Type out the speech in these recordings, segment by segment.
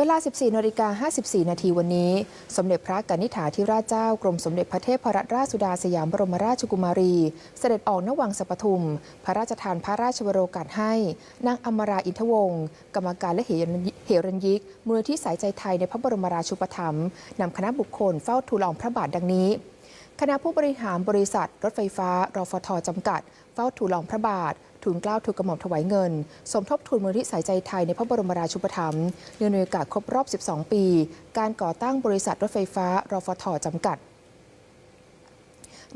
เวลา 14นาฬิกา54 นาทีวันนี้ สมเด็จพระกนิษฐาธิราชเจ้ากรมสมเด็จพระเทพรัตนราชสุดาสยามบรมราชกุมารี เสด็จออกนวังสปทุม พระราชทานพระราชวโรกาสให้ นางอมราอินทวงศ์กรรมการและเหรัญยิกมูลนิธิสายใจไทยในพระบรมราชูปถัมภ์นำคณะบุคคลเฝ้าทูลละองพระบาทดังนี้คณะผู้บริหารบริษัท รถไฟฟ้ารฟทจำกัด เฝ้าทูลละอองพระบาท ทูลเกล้าทูลกระหม่อมถวายเงิน สมทบทุนมูลที่สายใจไทยในพระบรมราชูปถัมภ์เนื่องในโอกาสครบรอบ 12 ปี การก่อตั้งบริษัทรถไฟฟ้ารฟทจำกัด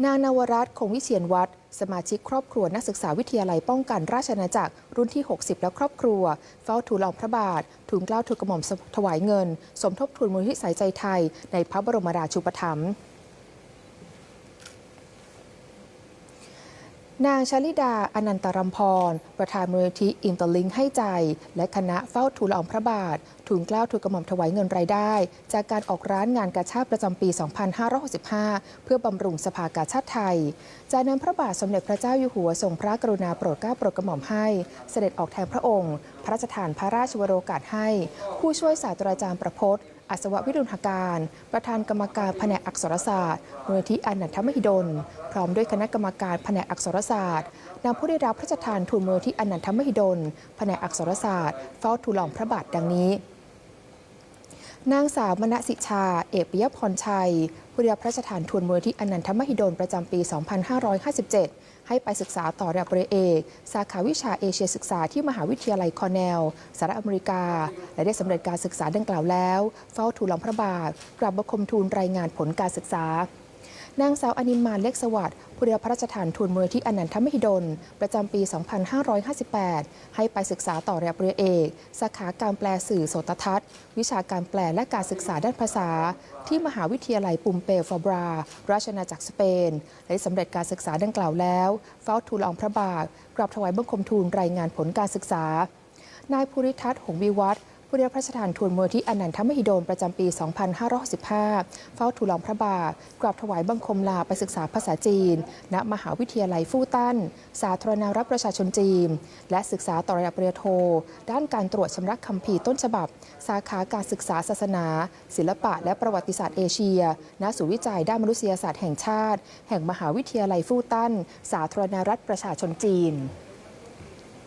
นางนวรัตน์คงวิเชียนวัฒน์สมาชิกครอบครัวนักศึกษาวิทยาลัยป้องกันราชอาณาจักรรุ่นที่ 60 และครอบครัว เฝ้าทูลละองพระบาททูลเกล้าทูลกระหม่อมถวายเงิน สมทบทุนมูลที่สายใจไทย ในพระบรมราชูปถัมภ์ นางชลิดา อนันตรัมพร ประธานมูลนิธิอินเตอร์ลิงให้ใจ และคณะเฝ้าทูลอองพระบาททูลเกล้าทูลกระหม่อมถวายเงินรายได้ จากการออกร้านงานกาชาติประจำปี 2565 เพื่อบำรุงสภากาชาติไทย จากนั้นพระบาทสมเด็จพระเจ้าอยู่หัวทรงพระกรุณาโปรดเกล้าโปรดกระหม่อมให้ เสด็จออกแทนพระองค์ พระราชทานพระราชวโรกาสให้ ผู้ช่วยศาสตราจารย์ประพจน์อัศววิรุณหการ ประธานกรรมการแผนกอักษรศาสตร์มูลนิธิอนันทมหิดล พร้อมด้วยคณะกรรมการแผนกอักษรศาสตร์นำผู้ได้รับพระราชทานทุนมูลนิธิอนันทมหิดลแผนกอักษรศาสตร์เฝ้าทูลหลองพระบาทดังนี้ นางสาวมณสิชา เอกปิยพรชัย ผู้ได้รับพระราชทานทุนมูลที่อนันทมหิดลประจำปี 2557 ให้ไปศึกษาต่อระดับปริญญาเอก สาขาวิชาเอเชียศึกษาที่มหาวิทยาลัยคอร์เนลสหรัฐอเมริกา และได้สำเร็จการศึกษาดังกล่าวแล้ว เฝ้าทูลลวงพระบาทกราบบังคมทูลรายงานผลการศึกษา นางสาวอนิมานเล็กสวัสดิ์ผู้ได้รับพระราชทานทุนมูลที่อนันทมหิดล ประจำปี 2558 ให้ไปศึกษาต่อระดับปริญญาเอก สาขาการแปลสื่อโสตทัศน์ วิชาการแปลและการศึกษาด้านภาษา ที่มหาวิทยาลัยปุมเปฟาบรา ราชอาจักรสเปน และสำเร็จการศึกษาดังกล่าวแล้วเฝ้าทูลองพระบาทกราบถวายบังคมทูลรายงานผลการศึกษานายภูริทัศน์หงวิวัฒน์ ผู้ได้รับพระราชทานทุนมูลที่อนันทมหิดลประจำปี 2565 เฝ้าทูลองพระบาท กราบถวายบังคมลาไปศึกษาภาษาจีน ณ มหาวิทยาลัยฟู่ตันสาธารณรัฐประชาชนจีน และศึกษาต่อระดับปริญญาโท ด้านการตรวจชำระคัมภีร์ต้นฉบับ สาขาการศึกษาศาสนา ศิลปะ และประวัติศาสตร์เอเชีย ณ ศูนย์วิจัยด้านมนุษยศาสตร์แห่งชาติ แห่งมหาวิทยาลัยฟู่ตันสาธารณรัฐประชาชนจีน